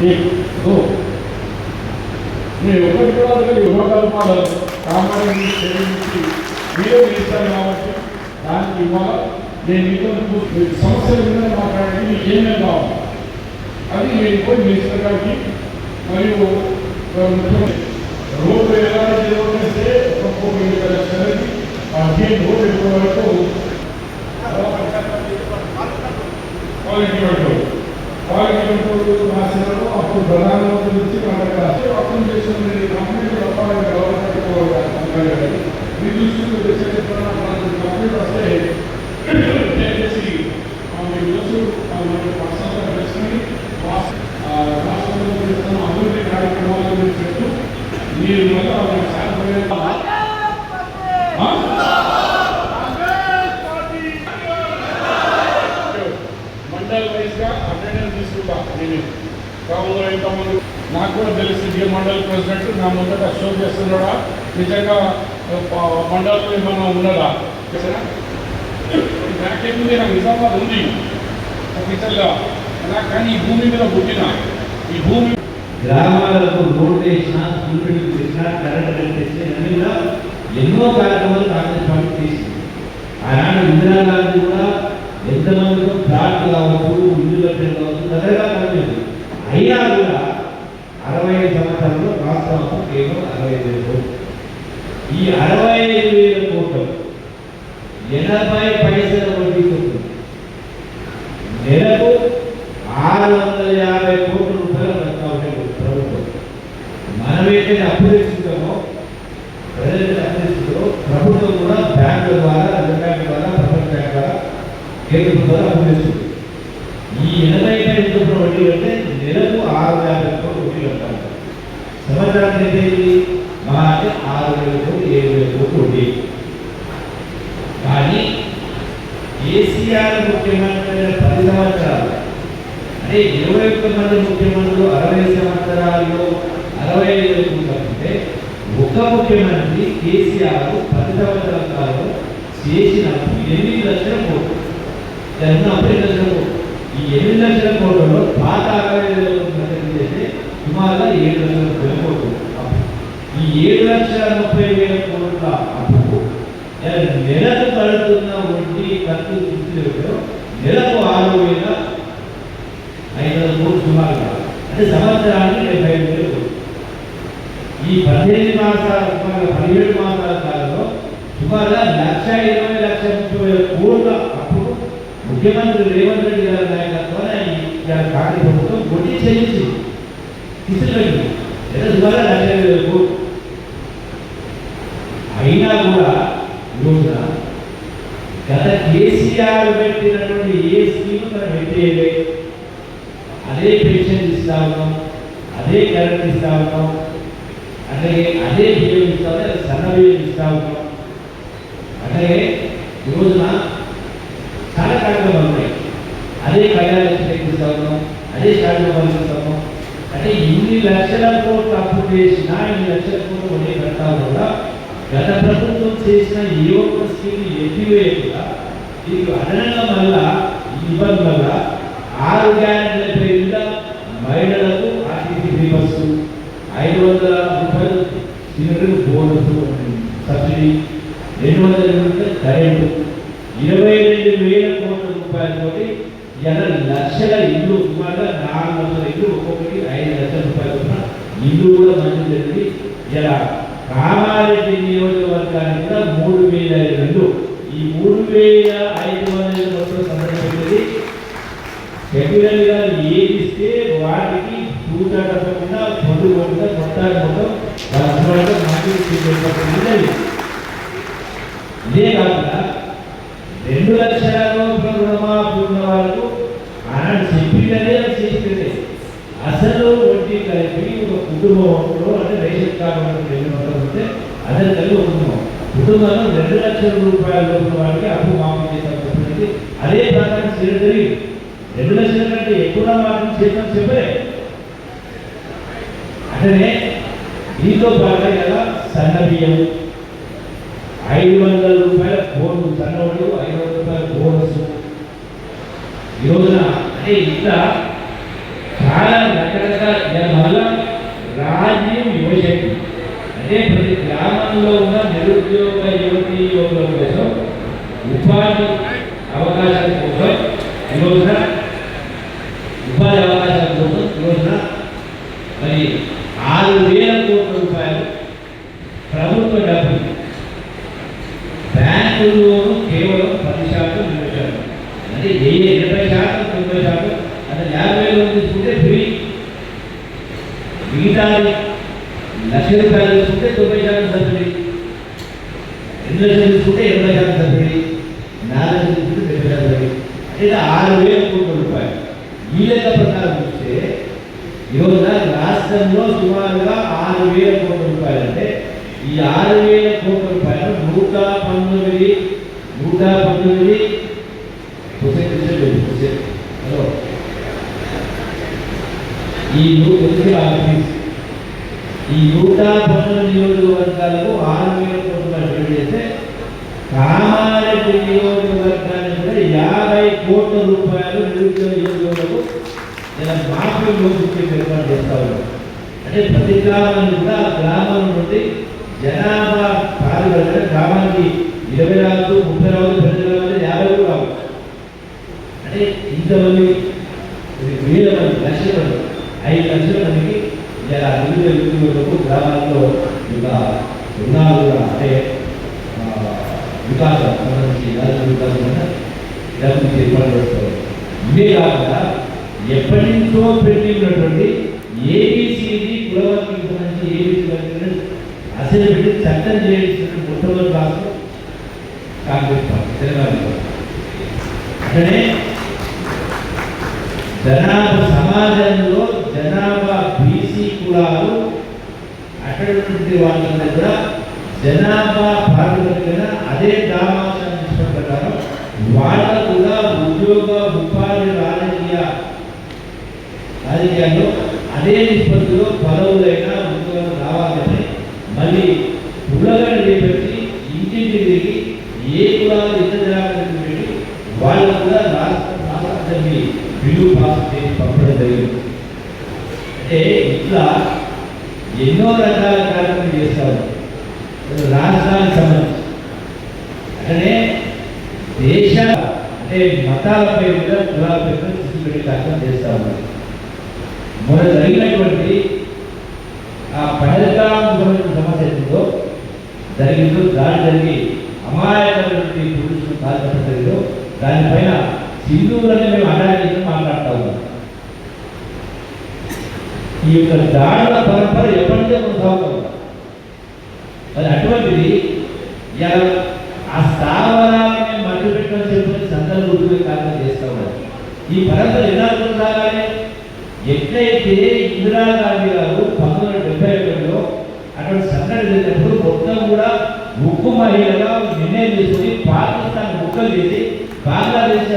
ఓ మీరు ఒకటి కూడా ఒకటి యువకల్పాలు కామారెడ్డి నుంచి మీరే చేస్తారు కాబట్టి దానికి ఇవాళ నేను మీతో మీకు సమస్యల మీద మాట్లాడి మీకు ఏమేమి కావాలి అది మీరు పోయి మినిస్టర్ గారికి మరియు ముఖ్యమంత్రి రోడ్డు ఎలా చేస్తే ఒక కోటి రూపాయల లక్షలకి ఆ గేట్ రోడ్డు ఎక్కువ వరకు క్వాలిటీ కంట్రోల్ అప్పుడు ప్రధానమంత్రి నుంచి మనకు అప్పుడు చేసిన కంపెనీ వ్యాపారం గవర్నమెంట్ మీ దృష్టిలో తెచ్చే కంపెనీ వస్తే దయచేసి ఆ, మీ తెలుసు రాష్ట్రంలో అభివృద్ధి కార్యక్రమాల గురించి చెప్తూ మీరు మళ్ళీ వాళ్ళకి సహాయపడే- ఆ? మండల్ వైజ్గా అటెండెన్స్ తీసుకుంటా నేను కావున ఇంతమంది నాకు కూడా తెలిసి ఏ మండల్ ప్రెసిడెంట్ నా ముందట షో చేస్తున్నాడా? నిజంగా ఆ, మండలంలో ఏమన్నా ఉన్నదా? నాకేముంది నాకు నిజామాబాద్ ఉంది? అఫీషియల్గా నాకు కానీ ఈ భూమి మీద పుట్టిన ఈ భూమి గ్రామాలకు రోడ్లు వేసిన స్కూల్ చేసిన కరెంట్ కనిపిస్తే అన్ని కూడా ఎన్నో కార్యక్రమాలు కాంగ్రెస్ పార్టీ చేసింది. ఆనాడు ఇందిరాగాంధీ కూడా ఎంతమందికో ప్లాట్ కావచ్చు ఇల్లు కట్టడం కావచ్చు దగ్గరగా కట్టలేదు అయినా కూడా అరవై ఐదు సంవత్సరాల్లో రాష్ట్ర అప్పు కేవలం అరవై ఐదు వేల కోట్లు. ఈ అరవై ఐదు వేల కోట్లు ఎనభై పైసల వడ్డీ చొప్పున నెలకు ఆరు వందల యాభై కోట్ల రూపాయలు కడతా ఉండే ప్రభుత్వం. మనమైతే అప్పు తెచ్చుకుంటామో ప్రజలైతే అప్పు ప్రభుత్వం కూడా బ్యాంకుల ద్వారా రిజర్వ్ బ్యాంక్ ద్వారా ప్రపంచ బ్యాంక్ ద్వారా కేంద్ర ద్వారా అప్పు తెచ్చుకుంటుంది ఈ ఎనభై పైన చొప్పున వడ్డీ అంటే నెలకు ఆరు యాభై కోట్లు వడ్డీ కట్టాలి సంవత్సరానికి అయితే అంటే ఆరు వేల కోట్లు ఏడు వేల కోట్లు వడ్డీ కానీ కేసీఆర్ ముఖ్యమంత్రి పది సంవత్సరాలు. అంటే ఇరవై ఒక్క మంది ముఖ్యమంత్రులు అరవై సంవత్సరాల్లో అరవై ఐదు తప్పితే ఒక ముఖ్యమంత్రి కేసీఆర్ పది సంవత్సరాల కాలంలో చేసినప్పుడు ఎనిమిది లక్షల కోట్లు. జరిగిన అరవై లక్షల కోట్లు. ఈ ఎనిమిది లక్షల కోట్లలో పాత అరవై ఐదు వేల కోట్లు చేస్తే సుమారుగా ఏడు లక్షల కోట్లు. ఏడు లక్షల ముప్పై వేల కోట్ల అప్పు నెలకు పడుతున్న వడ్డీ ఖర్చు చూస్తే నెలకు ఆరు వేల ఐదు వందల కోట్లు సుమారుగా అంటే సంవత్సరానికి డెబ్బై ఐదు వేలు ఈ పద్దెనిమిది మాసాల సుమారుగా పదిహేడు మాసాల కాలంలో సుమారుగా లక్ష ఇరవై లక్ష ముప్పై వేల కోట్ల అప్పు ముఖ్యమంత్రి రేవంత్ రెడ్డి గారి నాయకత్వాన్ని ఈ కాంగ్రెస్ ప్రభుత్వం వడ్డీ చెల్లించింది తీసుకెళ్ళింది లేదా సుమారుగా లక్ష ఇరవై వేల కోట్లు అయినా కూడా ఈరోజున గత కేసీఆర్ పెట్టినటువంటి ఏ స్కీమ్ మనం పెట్టేయలే అదే పెన్షన్ ఇస్తా ఉన్నాం అదే కరెంట్ ఇస్తా ఉన్నాం అలాగే అదే బియ్యం ఇస్తా ఉన్నాం సన్న బియ్యం ఇస్తా ఉన్నాం. అలాగే ఈ రోజున చాలా కార్యక్రమాలు ఉన్నాయి. అదే కళ్యాణ ఇస్తా ఉన్నాం అదే కార్యక్రమాలు ఇస్తాము అంటే ఇన్ని లక్షల కోట్లు అప్పు చేసినా ఇన్ని లక్షల కోట్లు వడ్డీ కడతా కూడా గత ప్రభుత్వం చేసిన ఏ ఒక్క స్కీమ్ ఎత్తివేయకుండా దీనికి అదనంగా మళ్ళా ఈ వల్ల ఆరు గ్యారెంటీల పేరిట మహిళలకు ఆర్టీసీ ఫ్రీ ఐదు వందల రూపాయలు సిలిండర్ బోనస్ సబ్సిడీ రెండు వందల యూనిట్ల కరెంటు ఇరవై రెండు వేల కోట్ల రూపాయలతోటి ఇలా లక్షల ఇల్లు సుమారుగా నాలుగు వందల ఇల్లు ఒక్కొక్కటి ఐదు లక్షల రూపాయల ఇల్లు కూడా మంచి జరిగింది. ఇలా కామారెడ్డి నియోజకవర్గానికి కూడా మూడు వేల రెండు. ఈ మూడు వేల ఐదు వందల కోట్ల సందర్భంలో ఫెబ్రవరి గారు ఏది ఇస్తే వాటికి పూట తప్పకుండా పొద్దు కొట్టుగా మొత్తాన్ని మొత్తం. వాళ్ళ అసలు మంజూరు ఇదే కాకుండా రెండు లక్షల రూపాయల రుణమాఫీ ఉన్న వాళ్ళకు ఆనాడు చెప్పిందనే చేసిందే అసలు వడ్డీ కలిపి ఒక కుటుంబంలో అంటే రేషన్ కార్డు ఉన్నటువంటి ఎన్ని వందలు ఉంటే అదే కలిపి ఒక కుటుంబం కుటుంబంలో రెండు లక్షల రూపాయల లోపల వాడికి అప్పు మాఫీ చేశారు చెప్పినది అదే ప్రకారం చేయడం జరిగింది. రెండు లక్షల కంటే ఎక్కువ మాఫీ చేసాం చెప్పలే. అతనే దీంతో పాటుగా కదా సన్న బియ్యం. ఐదు వందల రూపాయల బోనస్ సన్నవాడు ఐదు వందల రూపాయల బోనస్. ఈ రోజున అంటే ఇట్లా చాలా రకరకాల దానివల్ల రాజ్యం యువశక్తి. అంటే ప్రతి గ్రామంలో ఉన్న నిరుద్యోగ యువతి యువకుల కోసం ఉపాధి అవకాశాల కోసం యోజన ఉపాధి అవకాశాల కోసం యోజన మరి ఆరు వేల కోట్ల రూపాయలు ప్రభుత్వ డబ్బు బ్యాంకుల్లోనూ కేవలం పది శాతం ఇరవై శాతం. అంటే ఏ ఇరవై శాతం తొంభై శాతం అంటే యాభై వేలు తీసుకుంటే ఫ్రీ. మిగతా లక్ష రూపాయలు తీసుకుంటే తొంభై శాతం సబ్సిడీ. రెండు లక్షలు తీసుకుంటే ఎనభై శాతం సబ్సిడీ. నాలుగు లక్షలు తీసుకుంటే డెబ్బై శాతం సబ్సిడీ. అంటే ఆరు వేల కోట్ల రూపాయలు. ఈ లెక్క ప్రకారం చూస్తే ఈరోజున రాష్ట్రంలో సుమారుగా ఆరు వేల కోట్ల రూపాయలు అంటే ఈ ఆరు వేల కోట్ల రూపాయలు నూట పంతొమ్మిది నూట పంతొమ్మిది ఈ ఈ నూట పంతొమ్మిది నియోజకవర్గాలకు ఆరు వేల కోట్ల రూపాయలు చేస్తే కామారెడ్డి నియోజకవర్గానికి కూడా యాభై కోట్ల రూపాయలు నిరుద్యోగ యువకులకు నేను మాఫీ లోపు ఏర్పాటు చేస్తా ఉన్నాను అంటే ప్రతి గ్రామం కూడా గ్రామం నుండి జనాభా పాల్గొనే గ్రామానికి ఇరవై రావచ్చు ముప్పై రావచ్చు పది రావచ్చు యాభై కూడా రావచ్చు అంటే ఇంతమంది ఇది వేల మంది లక్షల మంది ఐదు లక్షల మందికి ఇలా వివిధ యువకులకు గ్రామాల్లో ఇక రుణాలు కూడా అంటే వికాసం సంబంధించి ఇలాంటి వికాసం కూడా డబ్బులు ఏర్పాటు చేస్తారు ఇదే కాకుండా ఎప్పటి నుంచో పెట్టి ఉన్నటువంటి ఏబిసిడి కులవర్తికి సంబంధించి ఏబిసి అసలు పెట్టి చట్టం చేయాల్సిన మొట్టమొదటి రాష్ట్రం కాంగ్రెస్ పార్టీ తెలంగాణలో అట్లనే జనాభా సమాజంలో జనాభా బీసీ కులాలు అటువంటి వాళ్ళందరూ కూడా జనాభా ప్రాతిపదికన అదే దామాషా ప్రకారం వాళ్ళకు కూడా ఉద్యోగ ఉపాధి రాజకీయ రాజకీయాల్లో అదే నిష్పత్తిలో పదవులైన ఉద్యోగాలు రావాలని మళ్ళీ కులగడ చేపట్టి ఇంటింటి తిరిగి ఏ కులాలు ఎంత జనాభా పెట్టి కూడా రాష్ట్ర రాష్ట్రాన్ని బిల్లు పాస్ చేసి పంపడం జరిగింది. అంటే ఇట్లా ఎన్నో రకాల కార్యక్రమాలు చేస్తారు. రాష్ట్రానికి సంబంధించి అట్లనే దేశ అంటే మతాలపై కూడా కులాలపై కూడా దృష్టి పెట్టి కార్యక్రమం చేస్తా ఉన్నారు. మొన్న జరిగినటువంటి ఆ పహల్గాం సమస్య ఏంటో జరిగిందో దాడి జరిగి అమాయకమైనటువంటి పురుషులు కాల్చడం దానిపైన సింధువులని మేము అనాలి మాట్లాడుతూ ఉన్నాం. ఈ యొక్క దాడుల పరంపర ఎప్పటికే కొనసాగుతుంది. మరి అటువంటిది ఆ స్థావరాన్ని మట్టి పెట్టమని చెప్పిన సందర్భ గుర్తుగా కారణం చేస్తా ఉన్నారు ఈ పరంపర ఎలా కొనసాగాలి? ఎట్లయితే ఇందిరాగాంధీ గారు పంతొమ్మిది వందల డెబ్బై ఒకటిలో అటువంటి సంఘటన జరిగినప్పుడు మొత్తం కూడా ఉక్కు మహిళగా నిర్ణయం చేసుకుని పాకిస్తాన్ ముక్కలు చేసి బంగ్లాదేశ్